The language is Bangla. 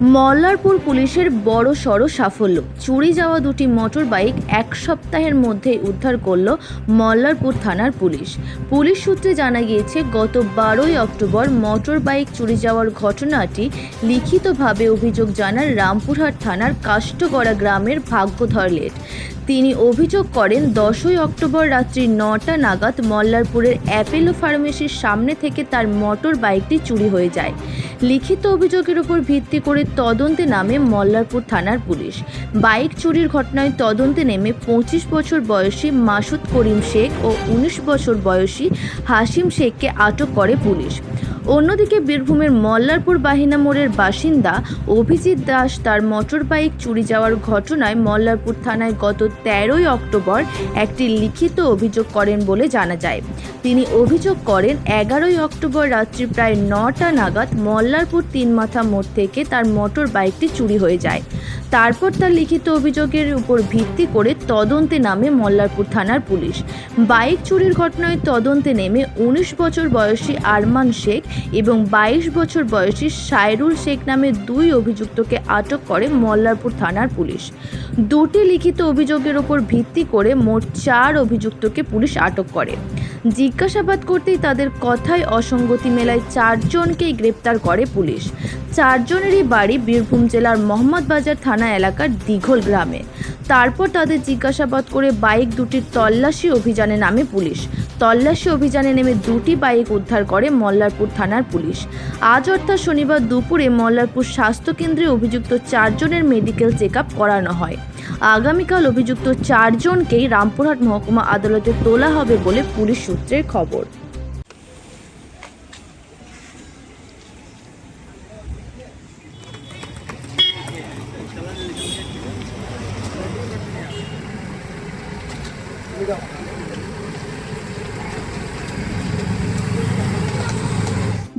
মল্লারপুর পুলিশের বড় সড় সাফল্য। চুরি যাওয়া দুটি মোটর বাইক এক সপ্তাহের মধ্যেই উদ্ধার করল মল্লারপুর থানার পুলিশ। পুলিশ সূত্রে জানা গিয়েছে, গত বারোই অক্টোবর মোটর বাইক চুরি যাওয়ার ঘটনাটি লিখিতভাবে অভিযোগ জানান রামপুরহাট থানার কাষ্টগড়া গ্রামের ভাগ্যধর লেট। তিনি অভিযোগ করেন, দশই অক্টোবর রাত্রি নটা নাগাদ মল্লারপুরের অ্যাপেলো ফার্মেসির সামনে থেকে তার মোটর বাইকটি চুরি হয়ে যায়। লিখিত অভিযোগের উপর ভিত্তি করে তদন্তে নামে মল্লারপুর থানার পুলিশ। বাইক চুরির ঘটনায় তদন্তে নেমে পঁচিশ বছর বয়সী মাসুদ করিম শেখ ও উনিশ বছর বয়সী হাসিম শেখকে আটক করে পুলিশ। অন্যদিকে বীরভূমের মল্লারপুর বাহিনা মোড়ের বাসিন্দা অভিজিৎ দাস তার মোটর বাইক চুরি যাওয়ার ঘটনায় মল্লারপুর থানায় গত তেরোই অক্টোবর একটি লিখিত অভিযোগ করেন বলে জানা যায়। তিনি অভিযোগ করেন, এগারোই অক্টোবর রাত্রি প্রায় নটা নাগাদ মল্লারপুর তিন মাথা মোড় থেকে তার মোটর বাইকটি চুরি হয়ে যায়। তারপর তার লিখিত অভিযোগের উপর ভিত্তি করে তদন্তে নামে মল্লারপুর থানার পুলিশ। বাইক চুরির ঘটনায় তদন্তে নেমে উনিশ বছর বয়সী আরমান শেখ এবং বাইশ বছর বয়সী সাইরুল শেখ নামে দুই অভিযুক্তকে আটক করে মল্লারপুর থানার পুলিশ। দুটি লিখিত অভিযোগের উপর ভিত্তি করে মোট চার অভিযুক্তকে পুলিশ আটক করে। জিজ্ঞাসাবাদ করতেই তাদের কথায় অসঙ্গতি মেলায় চারজনকেই গ্রেপ্তার করে পুলিশ। চারজনেরই বাড়ি বীরভূম জেলার মোহাম্মদবাজার থানা এলাকার দীঘল গ্রামে। তারপর তাদের জিজ্ঞাসাবাদ করে বাইক দুটির তল্লাশি অভিযানে নামে পুলিশ। তল্লাশি অভিযানে নেমে দুটি বাইক উদ্ধার করে মল্লারপুর থানার পুলিশ। আজ অর্থাৎ শনিবার দুপুরে মল্লারপুর স্বাস্থ্যকেন্দ্রে অভিযুক্ত চারজনের মেডিকেল চেক করানো হয়। আগামীকাল অভিযুক্ত চারজনকেই রামপুরহাট মহকুমা আদালতে তোলা হবে বলে পুলিশ সূত্রের খবর।